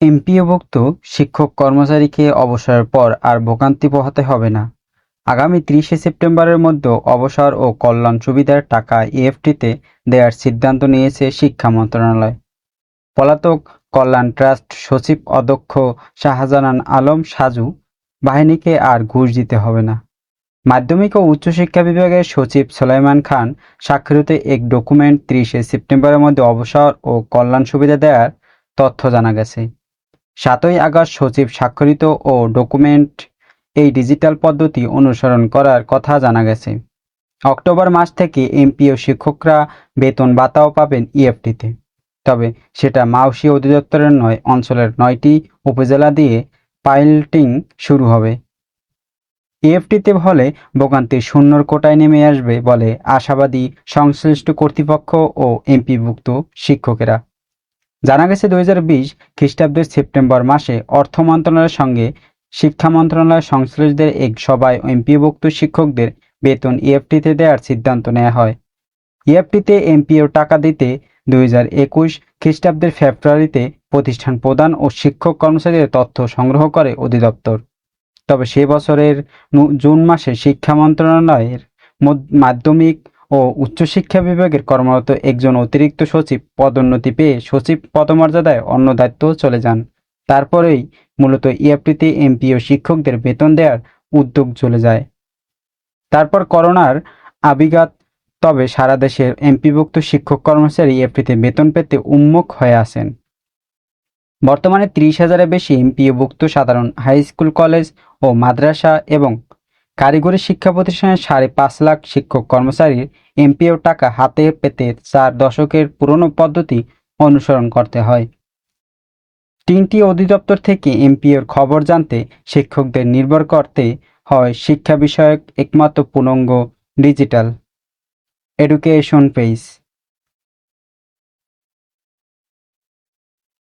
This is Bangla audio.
এমপিওভুক্ত শিক্ষক কর্মচারীকে অবসরের পর আর ভোগান্তি পোহাতে হবে না। আগামী ত্রিশে সেপ্টেম্বরের মধ্যে অবসর ও কল্যাণ সুবিধার টাকা ইএফটিতে দেওয়ার সিদ্ধান্ত নিয়েছে শিক্ষা মন্ত্রণালয়। পলাতক কল্যাণ ট্রাস্ট সচিব অধ্যক্ষ শাহজাহান আলম সাজু, বাহিনীকে আর ঘুষ দিতে হবে না। মাধ্যমিক ও উচ্চশিক্ষা বিভাগের সচিব সোলাইমান খান স্বাক্ষরিত এক ডকুমেন্ট ত্রিশে সেপ্টেম্বরের মধ্যে অবসর ও কল্যাণ সুবিধা দেওয়ার তথ্য জানা গেছে। সাতই আগস্ট সচিব স্বাক্ষরিত ও ডকুমেন্ট এই ডিজিটাল পদ্ধতি অনুসরণ করার কথা জানা গেছে। অক্টোবর মাস থেকে এমপিও শিক্ষকরা বেতন ভাতাও পাবেন ইএফটিতে। তবে সেটা মাউসি অধিদপ্তরের নয়, অঞ্চলের নয়টি উপজেলা দিয়ে পাইলটিং শুরু হবে। ইএফটিতে হলে ভোগান্তির শূন্যর কোটায় নেমে আসবে বলে আশাবাদী সংশ্লিষ্ট কর্তৃপক্ষ ও এমপিভুক্ত শিক্ষকেরা। জানা গেছে দুই খ্রিস্টাব্দের সেপ্টেম্বর মাসে অর্থ মন্ত্রণালয়ের সঙ্গে শিক্ষা মন্ত্রণালয় সংশ্লিষ্টদের এক সভায় এমপিভুক্ত শিক্ষকদের বেতন ইএফটিতে দেওয়ার সিদ্ধান্ত নেওয়া হয়। ইএফটিতে এমপিও টাকা দিতে দুই হাজার একুশ খ্রিস্টাব্দের ফেব্রুয়ারিতে প্রতিষ্ঠান প্রদান ও শিক্ষক কর্মচারীদের তথ্য সংগ্রহ করে অধিদপ্তর। তবে সে বছরের জুন মাসে শিক্ষা মন্ত্রণালয়ের মাধ্যমিক ও উচ্চশিক্ষা বিভাগের কর্মরত একজন অতিরিক্ত সচিব পদোন্নতি পেয়ে সচিব পদমর্যাদায় অন্য দায়িত্ব চলে যান। তারপরেই মূলত ইএফটিতে এমপি ও শিক্ষকদের বেতন দেওয়ার উদ্যোগ চলে যায়। তারপর করোনার আবিঘাত, তবে সারা দেশের এমপিভুক্ত শিক্ষক কর্মচারী ইএফটিতে বেতন পেতে উন্মুখ হয়ে আসেন বর্তমানে ত্রিশ হাজারের বেশি এমপিওভুক্ত সাধারণ হাই স্কুল, কলেজ ও মাদ্রাসা এবং কারিগরি শিক্ষা প্রতিষ্ঠানে সাড়ে পাঁচ লাখ শিক্ষক কর্মচারীর এমপিও টাকা হাতে পেতে চার দশকের পুরনো পদ্ধতি অনুসরণ করতে হয়। তিনটি অধিদপ্তর থেকে এমপিওর খবর জানতে শিক্ষকদের নির্ভর করতে হয় শিক্ষা বিষয়ক একমাত্র পূর্ণাঙ্গ ডিজিটাল। Education page